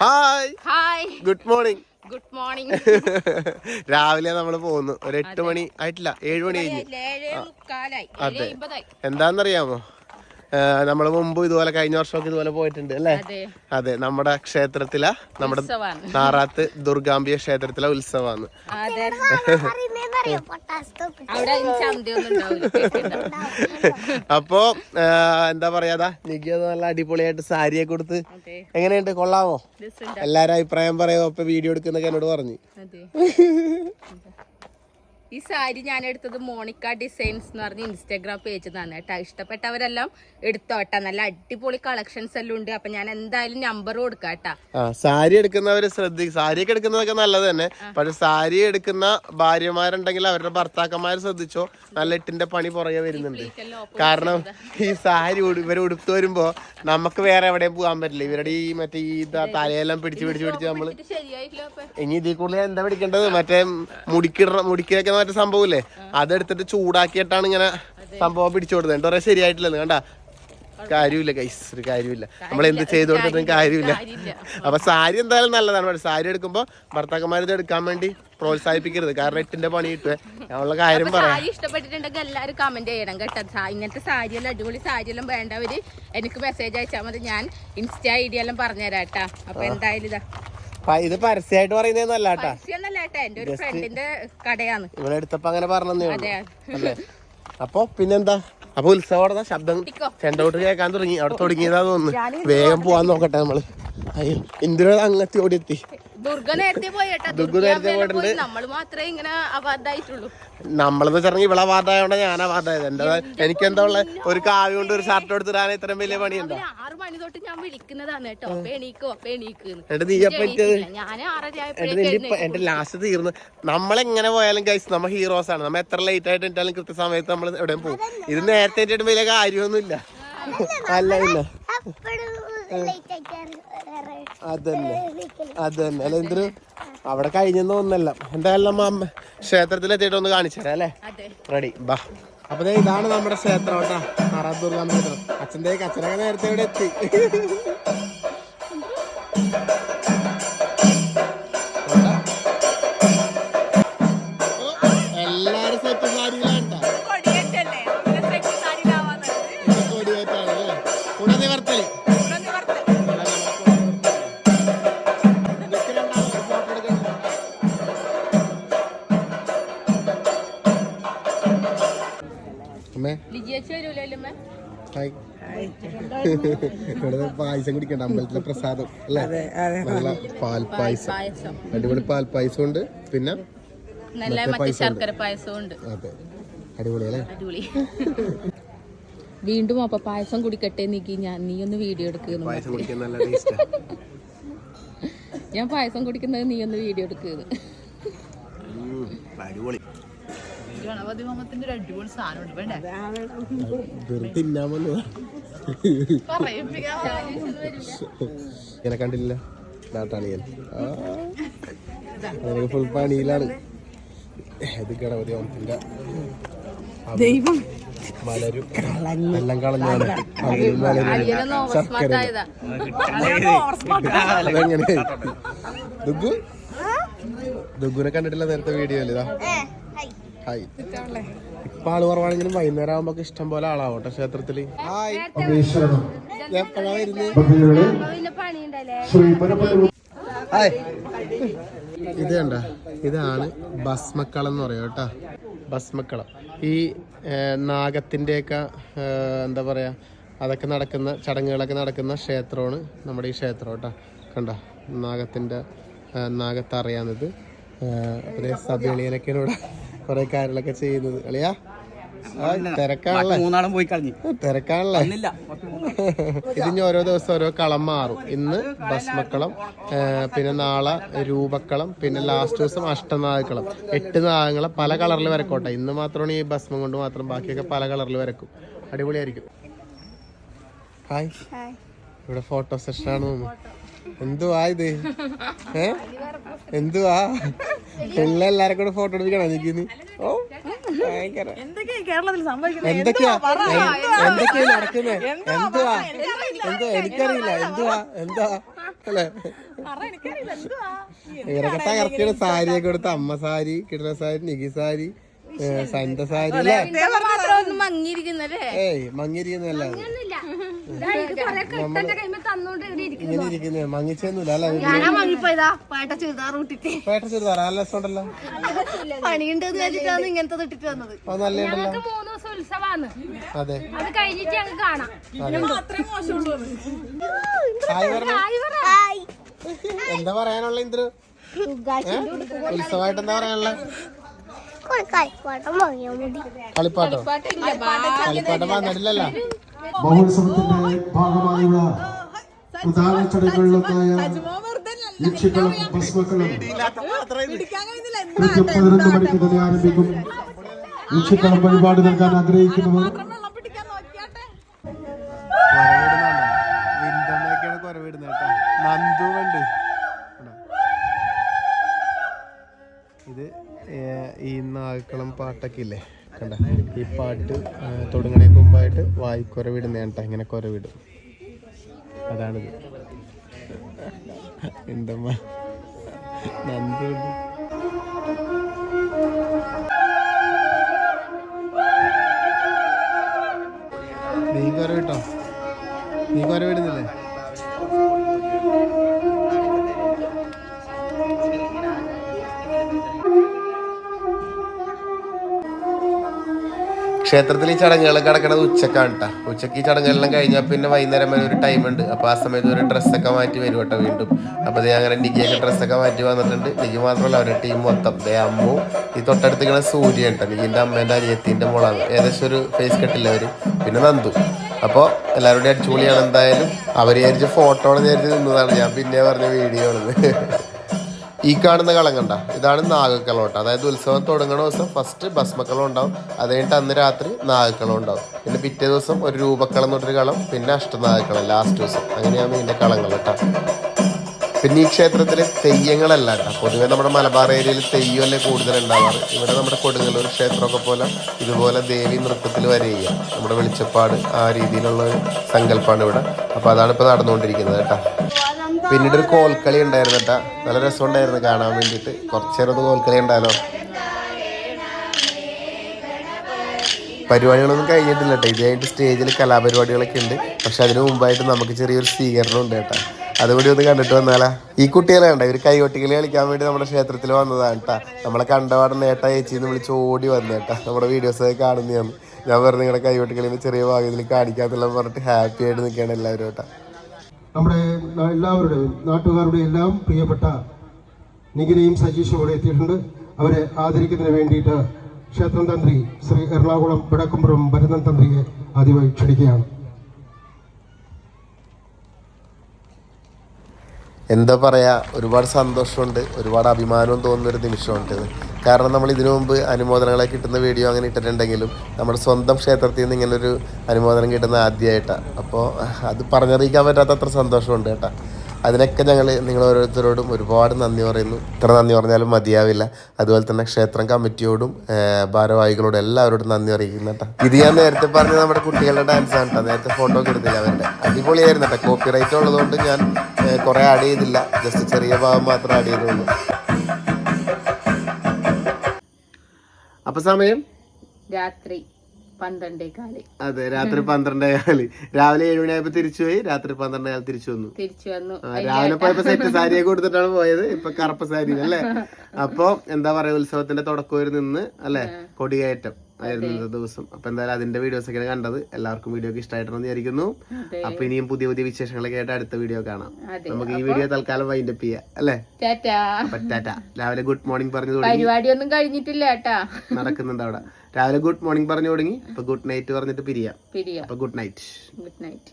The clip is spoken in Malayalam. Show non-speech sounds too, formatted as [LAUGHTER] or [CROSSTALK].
Hi hi good morning good morning രാവിലെ നമ്മൾ പോകുന്നു. ഒരു എട്ട് മണി ആയിട്ടില്ല. ഏഴ് മണി കഴിഞ്ഞു. അതെ. അമ്പതായി. എന്താന്നറിയാമോ? നമ്മൾ മുമ്പ് ഇതുപോലെ കഴിഞ്ഞ വർഷമൊക്കെ ഇതുപോലെ പോയിട്ടുണ്ട് അല്ലേ? അതെ. നമ്മുടെ ക്ഷേത്രത്തിലെ നമ്മുടെ നാറാത്ത് ദുർഗാംബിയ ക്ഷേത്രത്തിലെ ഉത്സവമാണ്? അപ്പോ എന്താ പറയാതാ നിക്ക് നല്ല അടിപൊളിയായിട്ട് സാരിയെ കൊടുത്ത് എങ്ങനെയുണ്ട്? കൊള്ളാമോ? എല്ലാരും അഭിപ്രായം പറയുമോ അപ്പൊ വീഡിയോ എടുക്കുന്നൊക്കെ എന്നോട് പറഞ്ഞു. [LAUGHS] ഈ സാരി ഞാൻ എടുത്തത് മോണിക്ക ഡിസൈൻസ് എന്ന് പറഞ്ഞ ഇൻസ്റ്റാഗ്രാം പേജ് നിന്നാണ് കേട്ടോ. ഇഷ്ടപ്പെട്ടവരെല്ലാം എടുത്തോട്ടെ നല്ല അടിപൊളി കളക്ഷൻസ് എല്ലാം ഉണ്ട്. അപ്പൊ ഞാൻ എന്തായാലും നമ്പർ കൊടുക്കാം കേട്ടാ. സാരി എടുക്കുന്നവര് ശ്രദ്ധിക്കും സാരിയൊക്കെ എടുക്കുന്നതൊക്കെ നല്ലത് തന്നെ. പക്ഷെ സാരി എടുക്കുന്ന ഭാര്യമാരുണ്ടെങ്കിൽ അവരുടെ ഭർത്താക്കന്മാർ ശ്രദ്ധിച്ചോ? നല്ല എട്ടിന്റെ പണി പുറകെ വരുന്നുണ്ട്. കാരണം ഈ സാരി ഇവർ ഉടുത്തു വരുമ്പോ നമുക്ക് വേറെ എവിടെയും പോകാൻ പറ്റില്ല. ഇവരുടെ ഈ മറ്റേ ഈ ഇതാ തലയെല്ലാം പിടിച്ച് പിടിച്ച് പിടിച്ച് നമ്മൾ ഇത് ഇനി ഇതിൽ കൂടുതൽ എന്താ പിടിക്കേണ്ടത്? മറ്റേ മുടിക്കിട മുടിക്കൊക്കെ മറ്റേ സംഭവമില്ലേ? അതെടുത്തിട്ട് ചൂടാക്കിയിട്ടാണ് ഇങ്ങനെ സംഭവം പിടിച്ചു കൊടുത്തത്. എന്താ പറയാ ശരിയായിട്ടില്ലെന്ന് കണ്ട? കാര്യമില്ല കൈസ് ഒരു കാര്യമില്ല. നമ്മൾ എന്ത് ചെയ്തു കൊടുത്തിട്ടും കാര്യമില്ല. അപ്പൊ സാരി എന്തായാലും നല്ലതാണ്. പക്ഷെ സാരി എടുക്കുമ്പോ ഭർത്താക്കന്മാർ ഇത് എടുക്കാൻ വേണ്ടി പ്രോത്സാഹിപ്പിക്കരുത്. കാരണം എട്ടിന്റെ പണി കിട്ടുക ഞാനുള്ള കാര്യം പറയാം. ഇഷ്ടപ്പെട്ടിട്ടുണ്ടെങ്കിൽ എല്ലാവരും കമന്റ് ചെയ്യണം കേട്ടോ. ഇങ്ങനത്തെ സാരിയെല്ലാം അടിപൊളി സാരി സാരിയെല്ലാം വേണ്ടവര് എനിക്ക് മെസ്സേജ് അയച്ചാൽ മതി. ഞാൻ ഇൻസ്റ്റ ഐഡിയെല്ലാം പറഞ്ഞുതരാട്ടാ എല്ലാം പറഞ്ഞുതരാം കേട്ടാ. അപ്പൊ എന്തായാലും ഇതാ. ഇത് പരസ്യമായിട്ട് പറയുന്നതല്ല കേട്ടാ. കേട്ടാ എന്റെ ഒരു ഫ്രണ്ടിന്റെ കടയാണ്. ഇവിടെ എടുത്തപ്പോ അങ്ങനെ പറഞ്ഞു അല്ലേ? അപ്പൊ പിന്നെന്താ? അപ്പൊ ഉത്സവം ശബ്ദം. ചെണ്ടോട്ട് കേൾക്കാൻ തുടങ്ങി. അവിടെ തുടങ്ങിയതാ തോന്നുന്നു. വേഗം പോവാൻ നോക്കട്ടെ നമ്മൾ. അയ്യോ ഇന്ദിര അങ്ങത്തി ഓടി എത്തി ദുർഗ നേരത്തെ പോയി ദുർഗ ദുർഗ നേരത്തെ പോയിട്ടുണ്ട്. പോയി. നമ്മൾ മാത്രമേ ഇങ്ങനെ അബദ്ധമായിട്ടുള്ളൂ നമ്മളെന്ന് വെച്ചിട്ടുണ്ടെങ്കിൽ ഇവിടെ അവാർഡായോണ്ട് ഞാൻ അവാർഡായത്. എന്റെ എനിക്ക് എന്താ ഉള്ള ഒരു കാവ്യ കൊണ്ട് ഒരു ഷർട്ട് എടുത്തിടാൻ ഇത്രയും വലിയ പണിയുണ്ടോ? ആറ് മണി തൊട്ട് ഞാൻ വിളിക്കുന്നതാണ് കേട്ടോ. എണീക്കോ എന്റെ ലാസ്റ്റ് തീർന്നു. നമ്മളെങ്ങനെ പോയാലും ഗൈസ് നമ്മ ഹീറോസ് ആണ്. നമ്മ എത്ര ലേറ്റ് ആയിട്ട് ഇട്ടാലും കൃത്യസമയത്ത് നമ്മൾ എവിടെയും പോകും. ഇത് നേരത്തെ ഇട്ടിട്ട് വലിയ കാര്യമൊന്നുമില്ല. അല്ല ഇല്ല. അതന്നെ അതന്നെ. അല്ല എന്തൊരു അവിടെ കഴിഞ്ഞെന്ന് ഒന്നല്ല എന്തായാലും നമ്മ ക്ഷേത്രത്തിൽ എത്തിയിട്ട് ഒന്ന് കാണിച്ചു തരാം അല്ലേ? അതെ. റെഡി ബാ. അപ്പൊ ഇതാണ് നമ്മുടെ ക്ഷേത്രം കേട്ടാ. ദുർഗാം ക്ഷേത്രം. അച്ഛന്റെ അച്ഛനൊക്കെ നേരത്തെ ഇവിടെ എത്തി. ഇവിടെ പായസം കുടിക്കണ്ട അമ്പലത്തിലെ പ്രസാദം അല്ലേ? നല്ല പാൽ പായസം. പായസം അടിപൊളി പാൽ പായസം ഉണ്ട് പിന്നെ നല്ല മറ്റേ ശർക്കര പായസവും ഉണ്ട്. അതെ. അടിപൊളി അല്ലേ? അടിപൊളി. വീണ്ടും അപ്പൊ പായസം കുടിക്കട്ടെ നീക്കി. ഞാൻ നീ ഒന്ന് വീഡിയോ എടുക്കുന്നു പായസം കുടിക്കാൻ നല്ല ടേസ്റ്റാ ഞാൻ പായസം കുടിക്കുന്നത് നീ ഒന്ന് വീഡിയോ എടുക്കുന്നു അടിപൊളി. ഗണപതി ഹോമത്തിന്റെ ഒരു അടിപൊളി സാധനം ഉണ്ട് വേണ്ടേ ഇങ്ങനെ കണ്ടില്ല. നാട്ടാണിയൻ അതിനൊക്കെ ഫുൾ പണിയിലാണ്. ഇത് ഗണപതി ഓണത്തിന്റെ ദൈവം. മലരും എല്ലാം കളഞ്ഞാണ്. അതെങ്ങനെ? ദുഗു ദുഗുനെ കണ്ടിട്ടില്ല നേരത്തെ വീഡിയോയിൽ ഇതാ. ഹായ്. ഇപ്പൊ ആൾ കുറവാണെങ്കിലും വൈകുന്നേരം ആകുമ്പോ ഇഷ്ടം പോലെ ആളാവട്ടെ ക്ഷേത്രത്തിൽ. എപ്പോഴാ വരുന്നത് ഇത് കണ്ട ഇതാണ് ഭസ്മക്കളം എന്ന് പറയും കേട്ടാ. ഭസ്മക്കളം. ഈ നാഗത്തിന്റെയൊക്കെ എന്താ പറയാ അതൊക്കെ നടക്കുന്ന ചടങ്ങുകളൊക്കെ നടക്കുന്ന ക്ഷേത്രമാണ് നമ്മുടെ ഈ ക്ഷേത്രം കേട്ടോ. കണ്ട നാഗത്തിന്റെ നാഗത്തറിയാവുന്നത് അതേ സബേളിയനൊക്കെയാണ് ഇവിടെ. കുറെ കാര്യങ്ങളൊക്കെ ചെയ്യുന്നത്. അളിയാ. മൂന്നാളും പോയി കളഞ്ഞു തിരക്കാണല്ലേ? ഇതിന് ഓരോ ദിവസം ഓരോ കളം മാറും. ഇന്ന് ഭസ്മക്കളം പിന്നെ നാളെ രൂപക്കളം പിന്നെ ലാസ്റ്റ് ദിവസം അഷ്ടനാഗക്കളം. എട്ട് നാഗങ്ങളെ പല കളറിൽ വരക്കോട്ടെ. ഇന്ന് മാത്രമാണ് ഈ ഭസ്മം കൊണ്ട് മാത്രം ബാക്കിയൊക്കെ പല കളറിൽ വരക്കും. അടിപൊളിയായിരിക്കും. ഹായ് ഇവിടെ ഫോട്ടോ സെഷൻ ആണ് തോന്നുന്നു. എന്തുവാ ഇത്? ഏ? എന്തുവാ? എല്ലാരും കൂടെ ഫോട്ടോ എടുപ്പിക്കണോ ഓ ഭയങ്കര. എന്തൊക്കെയാ കേരളത്തിൽ സംഭവിക്കുന്നത്? എന്തൊക്കെയാ? എ- എന്തൊക്കെയാ നടക്കുന്നത് എന്തുവാ എന്തോ എനിക്കറിയില്ല. എന്തുവാ? എന്താ അല്ലേ? ഇവരൊക്കെ തകർക്കിയുടെ സാരിയൊക്കെ കൊടുത്ത അമ്മ സാരി കിടന സാരി നികി സാരി. ഏ, സന്ത സാരി അല്ലേ? ഒന്ന് മങ്ങിയിരിക്കുന്നല്ലേ? ഏയ് മങ്ങിയിരിക്കുന്നല്ല ഇങ്ങനെ ഇരിക്കുന്നത് മങ്ങിച്ചൊന്നുമില്ല അല്ല? ഞാനാ വാങ്ങിപ്പോയതാ പാട്ട ചുരിദാർ ഇട്ടിട്ട്. പേട്ട ചുരിദാർ. നല്ല രസമുണ്ടല്ലോ. പണിയുണ്ടെന്ന് വെച്ചിട്ടാണ് ഇങ്ങനത്തെ ഇട്ടിട്ട് വന്നത്. അത് നല്ല ഉണ്ടല്ലോ. അതെ. അത് കഴിഞ്ഞിട്ട് കാണാം. എന്താ പറയാനുള്ള ഇന്ദ്ര ഉത്സവമായിട്ട് എന്താ പറയാനുള്ള? കളിപ്പാട്ടോ? ഭാഗമായുള്ള പ്രധാന ചടങ്ങുകളിലൊന്നായ യക്ഷികളും ആരംഭിക്കും. യക്ഷിക്കളം വഴിപാട് നൽകാൻ ആഗ്രഹിക്കുന്നവർ ഈ നാഗക്കളം പാട്ടൊക്കെ ഇല്ലേ? കണ്ട ഈ പാട്ട് തുടങ്ങണേക്ക് മുമ്പായിട്ട് വായിക്കുറവിടുന്ന കേട്ടോ ഇങ്ങനെ കുറവിടും. അതാണിത് എന്തമ്മ നന്ദി. നീ കുറവിട്ടോ? നീ കുറവിടുന്നില്ലേ? ക്ഷേത്രത്തിൽ ഈ ചടങ്ങുകളൊക്കെ കിടക്കണത് ഉച്ചക്കാണ് കേട്ടോ ഉച്ചയ്ക്ക് ഈ ചടങ്ങുകളെല്ലാം കഴിഞ്ഞാൽ പിന്നെ വൈകുന്നേരം വരെ ഒരു ടൈം ഉണ്ട്. അപ്പോൾ ആ സമയത്ത് ഒരു ഡ്രസ്സൊക്കെ മാറ്റി വരും കേട്ടോ വീണ്ടും. അപ്പോൾ ദേ അങ്ങനെ നികിയൊക്കെ ഡ്രസ്സൊക്കെ മാറ്റി വന്നിട്ടുണ്ട്. നികി മാത്രമല്ല അവരുടെ ടീം മൊത്തം. ദേ അമ്മു ഈ തൊട്ടടുത്തിങ്ങനെ സൂര്യ കേട്ടോ നികിന്റെ അമ്മേന്റെ അനിയത്തിന്റെ മോളാണ്. ഏകദേശം ഒരു ഫേസ് കെട്ടില്ല അവർ പിന്നെ നന്ദു. അപ്പോൾ എല്ലാവരുടെയും അടിച്ചുപൊളിയാണ് എന്തായാലും. അവർ വിചാരിച്ച് ഫോട്ടോ വിചാരിച്ച് നിന്നതാണ്. ഞാൻ പിന്നെ പറഞ്ഞ വീഡിയോ ആണെന്ന് [LAUGHS] ഈ കാണുന്ന കളം കണ്ട? ഇതാണ് നാഗക്കളം കേട്ടോ. അതായത് ഉത്സവം തുടങ്ങുന്ന ദിവസം ഫസ്റ്റ് ഭസ്മക്കളം ഉണ്ടാവും. അത് കഴിഞ്ഞിട്ട് അന്ന് രാത്രി നാഗക്കളം ഉണ്ടാവും. പിന്നെ പിറ്റേ ദിവസം ഒരു രൂപക്കളം എന്നൊരു കളം പിന്നെ അഷ്ടനാഗക്കളം ലാസ്റ്റ് ദിവസം. അങ്ങനെയാണ് ഇതിന്റെ കളങ്ങൾ കേട്ടോ. പിന്നെ ഈ ക്ഷേത്രത്തിൽ തെയ്യങ്ങളല്ല പൊതുവെ നമ്മുടെ മലബാർ ഏരിയയിൽ തെയ്യമല്ലേ കൂടുതൽ ഉണ്ടാവാറ് ഇവിടെ നമ്മുടെ കൊടുങ്ങല്ലൂർ ക്ഷേത്രമൊക്കെ പോലെ ഇതുപോലെ ദേവി നൃത്തത്തിൽ വരിക നമ്മുടെ വെളിച്ചപ്പാട് ആ രീതിയിലുള്ള ഒരു സങ്കല്പമാണ് ഇവിടെ. അപ്പോൾ അതാണ് ഇപ്പോൾ നടന്നുകൊണ്ടിരിക്കുന്നത് കേട്ടോ. പിന്നീട് ഒരു കോൽക്കളി ഉണ്ടായിരുന്നു കേട്ടാ. നല്ല രസമുണ്ടായിരുന്നു കാണാൻ വേണ്ടിയിട്ട്. കുറച്ച് നേരം ഒന്ന് കോൽക്കളി ഉണ്ടാലോ? പരിപാടികളൊന്നും കഴിഞ്ഞിട്ടില്ല കേട്ടോ. ഇതായിട്ട് സ്റ്റേജിൽ കലാപരിപാടികളൊക്കെ ഉണ്ട്. പക്ഷെ അതിന് മുമ്പായിട്ട് നമുക്ക് ചെറിയൊരു സ്വീകരണം ഉണ്ട് കേട്ടോ. അതുകൂടി ഒന്ന് കണ്ടിട്ട് വന്നാലാ. ഈ കുട്ടികളെ കണ്ട? ഇവർ കൈകൊട്ടികളി കളിക്കാൻ വേണ്ടി നമ്മുടെ ക്ഷേത്രത്തിൽ വന്നതാണ് കേട്ടാ നമ്മളെ കണ്ടപാടം നേട്ടാ ചേച്ചിന്ന് വിളിച്ച് ഓടി വന്നു കേട്ടാ. നമ്മുടെ വീഡിയോസ് കാണുന്നതാണ്. ഞാൻ വെറുതെ നിങ്ങളുടെ കൈകൊട്ടികളിന്ന് ചെറിയ ഭാഗ്യത്തിൽ കാണിക്കാത്തെല്ലാം പറഞ്ഞിട്ട് ഹാപ്പി ആയിട്ട് നിൽക്കുകയാണ് എല്ലാവരും കേട്ടാ. നമ്മുടെ എല്ലാവരുടെ എല്ലാവരുടെയും നാട്ടുകാരുടെയും എല്ലാം പ്രിയപ്പെട്ട നികിനയും സജീഷും ഇവിടെ എത്തിയിട്ടുണ്ട്. അവരെ ആദരിക്കുന്നതിന് വേണ്ടിയിട്ട് ക്ഷേത്രം തന്ത്രി ശ്രീ എറണാകുളം പിടക്കുംപുറം ഭരതൻ തന്ത്രിയെ ആദ്യമായി ക്ഷണിക്കുകയാണ്. എന്താ പറയുക ഒരുപാട് സന്തോഷമുണ്ട് ഒരുപാട് അഭിമാനവും തോന്നുന്ന ഒരു നിമിഷമുണ്ട് കാരണം നമ്മൾ ഇതിനു മുമ്പ് അനുമോദനങ്ങളെ കിട്ടുന്ന വീഡിയോ അങ്ങനെ ഇട്ടിട്ടുണ്ടെങ്കിലും നമ്മുടെ സ്വന്തം ക്ഷേത്രത്തിൽ നിന്ന് ഇങ്ങനൊരു അനുമോദനം കിട്ടുന്ന ആദ്യമായിട്ടാണ് അപ്പോൾ അത് പറഞ്ഞറിയിക്കാൻ പറ്റാത്ത അത്ര സന്തോഷമുണ്ട് കേട്ടോ. അതിനൊക്കെ ഞങ്ങൾ നിങ്ങൾ ഓരോരുത്തരോടും ഒരുപാട് നന്ദി പറയുന്നു. ഇത്ര നന്ദി പറഞ്ഞാലും മതിയാവില്ല. അതുപോലെ തന്നെ ക്ഷേത്രം കമ്മിറ്റിയോടും ഭാരവാഹികളോടും എല്ലാവരോടും നന്ദി അറിയിക്കുന്നു കേട്ടോ. ഇത് ഞാൻ നേരത്തെ പറഞ്ഞ നമ്മുടെ കുട്ടികളുടെ ഡാൻസ് ആണ് കേട്ടോ. നേരത്തെ ഫോട്ടോ ഒക്കെ എടുത്തില്ല അവരുടെ. അടിപൊളിയായിരുന്നു കേട്ടോ. കോപ്പി റൈറ്റ് ഉള്ളതുകൊണ്ട് ഞാൻ കുറേ ആഡ് ചെയ്തില്ല ജസ്റ്റ് ചെറിയ ഭാഗം മാത്രം ആഡ് ചെയ്തുള്ളൂ അപ്പൊ സമയം? രാത്രി പന്ത്രണ്ടേ കാൽ അതെ രാത്രി പന്ത്രണ്ടേ കാൽ രാവിലെ ഏഴ് മണിയായപ്പോ തിരിച്ചു പോയി. രാത്രി പന്ത്രണ്ടേ കാൽ തിരിച്ചു വന്നു. തിരിച്ചു വന്നു. രാവിലെ പോയപ്പോ സെറ്റ് സാരിയൊക്കെ കൊടുത്തിട്ടാണ് പോയത്. ഇപ്പൊ കറുപ്പ സാരി അല്ലേ? [LAUGHS] അപ്പൊ എന്താ പറയാ ഉത്സവത്തിന്റെ തുടക്കം നിന്ന് അല്ലെ? കൊടികയറ്റം ആയിരുന്നു ഇന്നത്തെ ദിവസം. അപ്പൊ എന്തായാലും അതിന്റെ വീഡിയോസ് ഒക്കെ കണ്ടത്. എല്ലാവർക്കും വീഡിയോ ഒക്കെ ഇഷ്ടമായിട്ടെന്ന് വിചാരിക്കുന്നു. അപ്പൊ ഇനിയും പുതിയ പുതിയ വിശേഷങ്ങളൊക്കെ ആയിട്ട് അടുത്ത വീഡിയോ കാണാം. നമുക്ക് ഈ വീഡിയോ തൽക്കാലം വൈൻഡ് അപ്പ് ചെയ്യാം. അല്ലേ? ടാറ്റാ. രാവിലെ ഗുഡ് മോർണിംഗ് പറഞ്ഞു പരിപാടി ഒന്നും കഴിഞ്ഞിട്ടില്ല നടക്കുന്നുണ്ട് അവിടെ. രാവിലെ ഗുഡ് മോർണിംഗ് പറഞ്ഞു തുടങ്ങി. അപ്പൊ ഗുഡ് നൈറ്റ് പറഞ്ഞിട്ട് പിരിയാം. പിരിയ. അപ്പൊ ഗുഡ് നൈറ്റ് ഗുഡ് നൈറ്റ്